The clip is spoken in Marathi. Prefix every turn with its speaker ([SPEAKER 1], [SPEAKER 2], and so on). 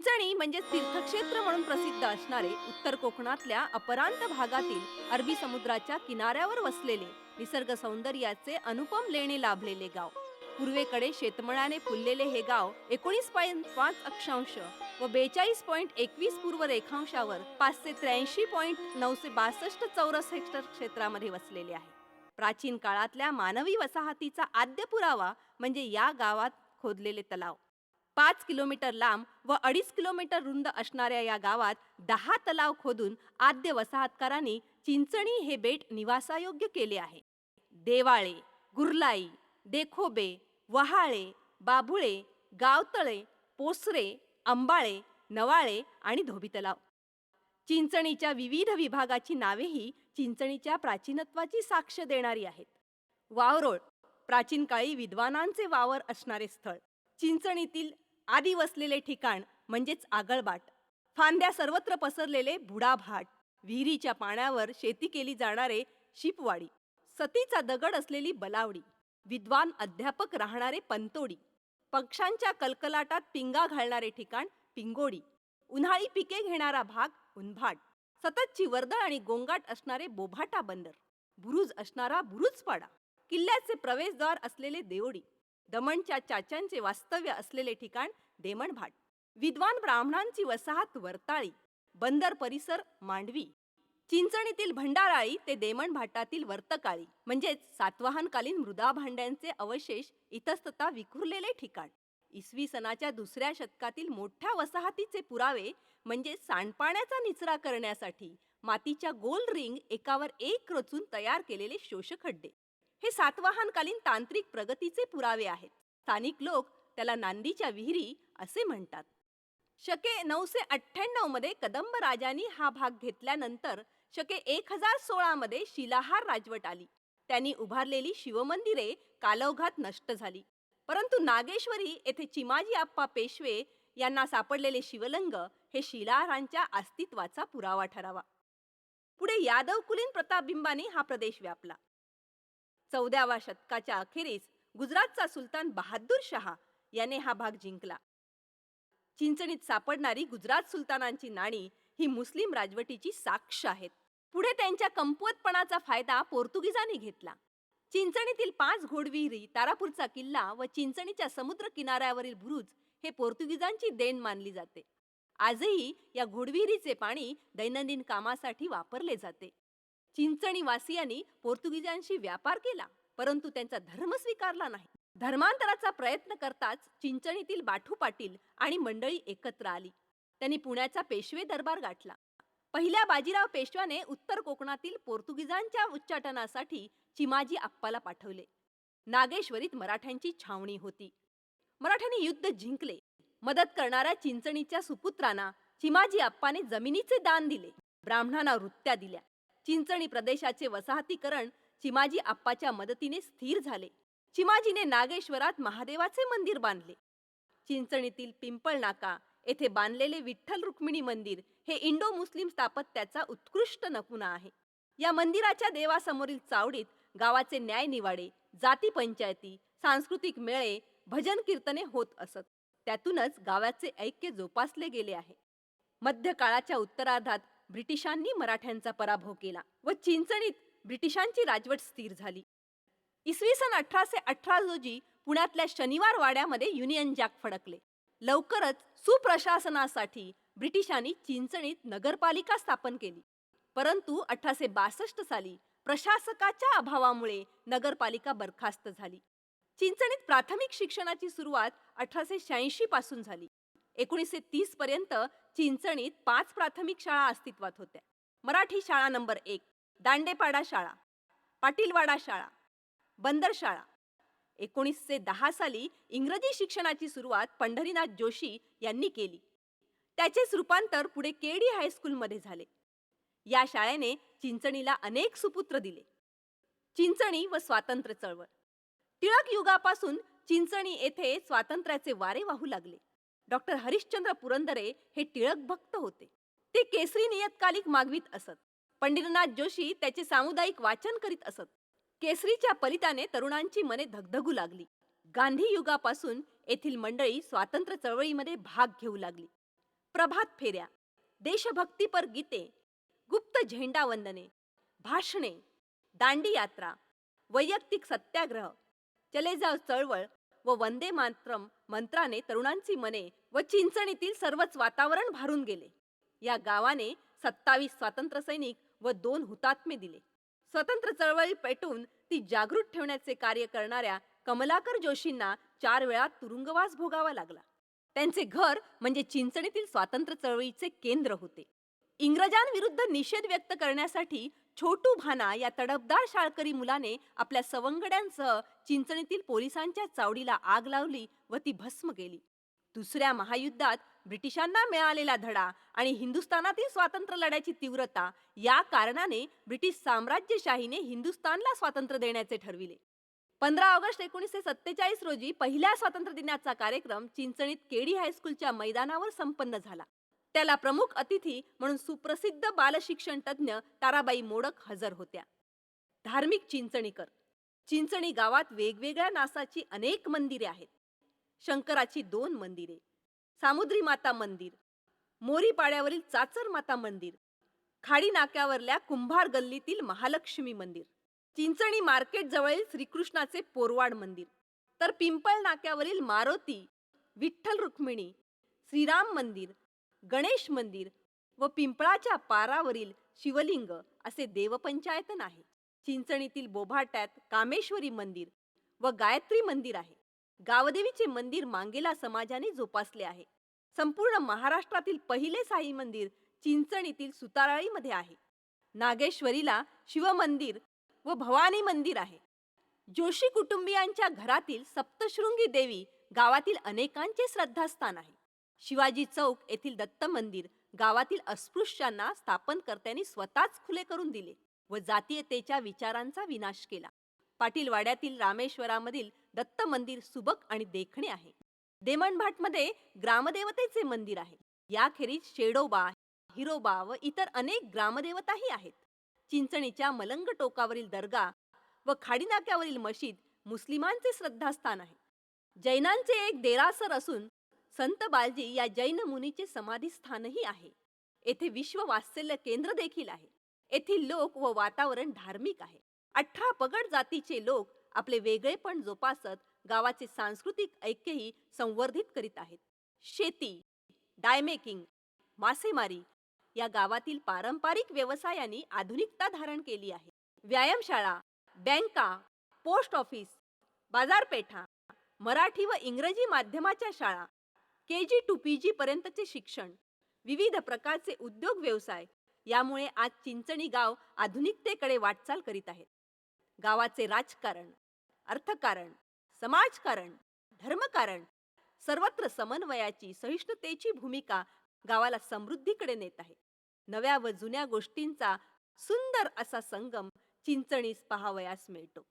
[SPEAKER 1] चिंचणी म्हणजे तीर्थक्षेत्र म्हणून प्रसिद्ध असणारे उत्तर कोकणातल्या अपरांत भागातील अरबी समुद्राच्या किनाऱ्यावर वसलेले निसर्ग सौंदर्याचे अनुपम लेणे लाभलेले गाव. पूर्वेकडे शेतमळ्याने फुललेले हे गाव एकोणीस पॉईंट पाच अक्षांश व बेचाळीस पॉईंट एकवीस पूर्व रेखांशावर पाचशे त्र्याऐंशी पॉईंट नऊशे बासष्ट चौरस हेक्टर क्षेत्रामध्ये वसलेले आहे. प्राचीन काळातल्या मानवी वसाहतीचा आद्य पुरावा म्हणजे या गावात खोदलेले तलाव. पाच किलोमीटर लांब व अडीच किलोमीटर रुंद असणाऱ्या या गावात दहा तलाव खोदून आद्य वसाहतकारांनी चिंचणी हे बेट निवासायोग्य केले आहे. देवाळे गुरलाई देखोबे वहाळे बाभुळे गावतळे पोसरे अंबाळे नवाळे आणि धोबी तलाव. चिंचणीच्या विविध विभागाची नावेही चिंचणीच्या प्राचीनत्वाची साक्ष देणारी आहेत. वावरोळ प्राचीन काळी विद्वानांचे वावर असणारे स्थळ. चिंचणीतील आदी वसलेले ठिकाण म्हणजेच आगळबाट. फांद्या सर्वत्र पसरलेले बुडाभाट विहिरीच्या पाण्यावर शेती केली जाणारे शिपवाडी सतीचा दगड असलेली बलावडी विद्वान अध्यापक राहणारे पंतोडी पक्ष्यांच्या कलकलाटात पिंगा घालणारे ठिकाण पिंगोडी उन्हाळी पिके घेणारा भाग उन्भाट सततची वर्दळ आणि गोंगाट असणारे बोभाटा बंदर बुरुज असणारा बुरुजपाडा किल्ल्याचे प्रवेशद्वार असलेले देवडी दमणच्या चाच्यांचे वास्तव्य असलेले ठिकाण देमणभाट विद्वान ब्राह्मणांची वसाहत वर्ताळी बंदर परिसर मांडवी. चिंचणीतील भंडाराळी ते देमण भाटातील वर्तकाळी म्हणजेच सातवाहनकालीन मृदा भांड्यांचे अवशेष इतस्तता विखुरलेले ठिकाण. इसवी सनाच्या दुसऱ्या शतकातील मोठ्या वसाहतीचे पुरावे म्हणजे सांडपाण्याचा निचरा करण्यासाठी मातीच्या गोल रिंग एकावर एक रचून तयार केलेले शोषखड्डे. हे सातवाहनकालीन तांत्रिक प्रगतीचे पुरावे आहेत. स्थानिक लोक त्याला नांदीच्या विहिरी असे म्हणतात. शके नऊशे अठ्ठ्याण्णवमध्ये कदंब राजांनी हा भाग घेतल्यानंतर शके एक हजार सोळा मध्ये शिलाहार राजवट आली. त्यांनी उभारलेली शिवमंदिरे कालौघात नष्ट झाली. परंतु नागेश्वरी येथे चिमाजी आप्पा पेशवे यांना सापडलेले शिवलिंग हे शिलाहारांच्या अस्तित्वाचा पुरावा ठरावा. पुढे यादव कुलीन प्रतापबिंबाने हा प्रदेश व्यापला. चौदाव्या शतकाच्या अखेरीस गुजरातचा सुलतान बहादूर शहा याने हा भाग जिंकला. चिंचणीत सापडणारी गुजरात सुलतानांची नाणी ही मुस्लिम राजवटीची साक्ष आहेत. पुढे त्यांच्या कमकुवतपणाचा फायदा पोर्तुगीजांनी घेतला. चिंचणीतील पाच घोडविहिरी तारापूरचा किल्ला व चिंचणीच्या समुद्र किनाऱ्यावरील बुरुज हे पोर्तुगीजांची देण मानली जाते. आजही या घोडविहिरीचे पाणी दैनंदिन कामासाठी वापरले जाते. चिंचणीवासियांनी पोर्तुगीजांशी व्यापार केला परंतु त्यांचा धर्म स्वीकारला नाही. धर्मांतराचा प्रयत्न करताच चिंचणीतील बाठू पाटील आणि मंडळी एकत्र आली. त्यांनी पुण्याचा पेशवे दरबार गाठला. पहिल्या बाजीराव पेशव्याने उत्तर कोकणातील पोर्तुगीजांच्या उच्चाटनासाठी चिमाजी आप्पाला पाठवले. नागेश्वरीत मराठ्यांची छावणी होती. मराठ्यांनी युद्ध जिंकले. मदत करणाऱ्या चिंचणीच्या सुपुत्रांना चिमाजी आप्पाने जमिनीचे दान दिले. ब्राह्मणांना वृत्त्या दिल्या. चिंचणी प्रदेशाचे वसाहतीकरण चिमाजी आप्पाच्या मदतीने स्थिर झाले. चिमाजीने नागेश्वरात महादेवाचे मंदिर बांधले. चिंचणीतील पिंपळ नाका येथे बांधलेले विठ्ठल रुक्मिणी मंदिर हे इंडो मुस्लिम स्थापत्याचा उत्कृष्ट नमुना आहे. या मंदिराच्या देवासमोरील चावडीत गावाचे न्याय निवाडे जाती पंचायती सांस्कृतिक मेळे भजन कीर्तने होत असत. त्यातूनच गावाचे ऐक्य जोपासले गेले आहे. मध्यकाळाच्या उत्तरार्धात ब्रिटिशांनी मराठ्यांचा पराभव केला व चिंचणीत ब्रिटिशांची राजवट स्थिर झाली. इसवी सन अठराशे अठरा रोजी पुण्यातल्या शनिवार वाड्यामध्ये युनियन जॅक फडकले. लवकरच सुप्रशासनासाठी ब्रिटिशांनी चिंचणीत नगरपालिका स्थापन केली. परंतु अठराशे बासष्ट साली प्रशासकाच्या अभावामुळे नगरपालिका बरखास्त झाली. चिंचणीत प्राथमिक शिक्षणाची सुरुवात अठराशे शहाऐंशी पासून झाली. एकोणीसशे तीस पर्यंत चिंचणीत पाच प्राथमिक शाळा अस्तित्वात होत्या. मराठी शाळा नंबर एक दांडेपाडा शाळा पाटीलवाडा शाळा बंदर शाळा. एकोणीसशे दहा साली इंग्रजी शिक्षणाची सुरुवात पंढरीनाथ जोशी यांनी केली. त्याचेच रूपांतर पुढे केडी हायस्कूलमध्ये झाले. या शाळेने चिंचणीला अनेक सुपुत्र दिले. चिंचणी व स्वातंत्र्य चळवळ. टिळक युगापासून चिंचणी येथे स्वातंत्र्याचे वारे वाहू लागले. डॉक्टर हरिश्चंद्र पुरंदरे हे टिळक भक्त होते. ते केसरी नियतकालिक मागवीत असत. पंडितनाथ जोशी त्याचे सामुदायिक वाचन करीत असत. केसरीच्या पलिताने तरुणांची मने धगधगू लागली. गांधी युगापासून येथील मंडळी स्वातंत्र्य चळवळीमध्ये भाग घेऊ लागली. प्रभात फेऱ्या देशभक्तीपर गीते गुप्त झेंडा वंदने भाषणे दांडी यात्रा वैयक्तिक सत्याग्रह चले जाव चळवळ व वंदे मातरम मंत्राने तरुणांची मने व चिंचणीतील सर्वच वातावरण भारून गेले. या गावाने सत्तावीस स्वातंत्र्य सैनिक व दोन हुतात्मे दिले. स्वतंत्र चळवळी पेटून ती जागृत ठेवण्याचे कार्य करणाऱ्या कमलाकर जोशींना चार वेळा तुरुंगवास भोगावा लागला. त्यांचे घर म्हणजे चिंचणीतील स्वातंत्र्य चळवळीचे केंद्र होते. इंग्रजांविरुद्ध निषेध व्यक्त करण्यासाठी छोटू भाना या तडफदार शाळकरी मुलाने आपल्या सवंगड्यांसह चिंचणीतील पोलिसांच्या चावडीला आग लावली व ती भस्म केली. दुसऱ्या महायुद्धात ब्रिटिशांना मिळालेला धडा आणि हिंदुस्थानातील स्वातंत्र्य लढ्याची तीव्रता या कारणाने ब्रिटिश साम्राज्यशाहीने हिंदुस्थानला स्वातंत्र्य देण्याचे ठरविले. पंधरा ऑगस्ट एकोणीसशे सत्तेचाळीस रोजी पहिल्या स्वातंत्र्य दिनाचा कार्यक्रम चिंचणीत केडी हायस्कूलच्या मैदानावर संपन्न झाला. त्याला प्रमुख अतिथी म्हणून सुप्रसिद्ध बालशिक्षण तज्ज्ञ ताराबाई मोडक हजर होत्या. धार्मिक चिंचणीकर. चिंचणी गावात वेगवेगळ्या नासाची अनेक मंदिरे आहेत. शंकराची दोन मंदिरे. सामुद्री माता मंदिर. मोरी पाड्यावरील चाचर माता मंदिर. खाडी नाक्यावरल्या कुंभार गल्लीतील महालक्ष्मी मंदिर. चिंचणी मार्केट जवळील श्रीकृष्णाचे पोरवाड मंदिर. तर पिंपळ नाक्यावरील मारुती विठ्ठल रुक्मिणी श्रीराम मंदिर गणेश मंदिर व पिंपळाच्या पारावरील शिवलिंग असे देवपंचायतन आहे चिंचणीतील बोभाट्यात कामेश्वरी मंदिर व गायत्री मंदिर आहे. गावदेवीचे मंदिर मांगेला समाजाने जोपासले आहे. संपूर्ण महाराष्ट्रातील पहिले साई मंदिर चिंचणीतील सुताराळीमध्ये आहे. नागेश्वरीला शिवमंदिर व भवानी मंदिर आहे. जोशी कुटुंबियांच्या घरातील सप्तशृंगी देवी गावातील अनेकांचे श्रद्धास्थान आहे. शिवाजी चौक येथील दत्त मंदिर गावातील अस्पृश्यांना स्थापनकर्त्यांनी स्वतःच खुले करून दिले व जातीयतेच्या विचारांचा विनाश केला. पाटील वाड्यातील रामेश्वरामधील दत्त मंदिर सुबक आणि देखणे आहे. देमणभाटमध्ये ग्रामदेवतेचे मंदिर आहे. याखेरीज शेडोबा हिरोबा व इतर अनेक ग्रामदेवताही आहेत. चिंचणीच्या मलंग टोकावरील दर्गा व खाडीनाक्यावरील मशीद मुस्लिमांचे श्रद्धास्थान आहे. जैनांचे एक देरासर असून संत बालजी या जैन मुनीचे समाधीस्थानही आहे. येथे विश्व वात्सल्य केंद्र देखील आहे. येथील लोक व वातावरण धार्मिक आहे. अठरा पगड जातीचे लोक आपले वेगळेपण जोपासत गावाचे सांस्कृतिक ऐक्यही संवर्धित करीत आहेत. शेती डायमेकिंग मासेमारी या गावातील पारंपरिक व्यवसायांनी आधुनिकता धारण केली आहे. व्यायामशाळा बँका पोस्ट ऑफिस बाजारपेठा मराठी व इंग्रजी माध्यमाच्या शाळा के जी टू पी जी पर्यंतचे शिक्षण विविध प्रकारचे उद्योग व्यवसाय यामुळे आज चिंचणी गाव आधुनिकतेकडे वाटचाल करीत आहेत. गावाचे राजकारण अर्थकारण समाजकारण धर्मकारण सर्वत्र समन्वयाची सहिष्णुतेची भूमिका गावाला समृद्धीकडे नेत आहे. नव्या व जुन्या गोष्टींचा सुंदर असा संगम चिंचणीस पहावयास मिळतो.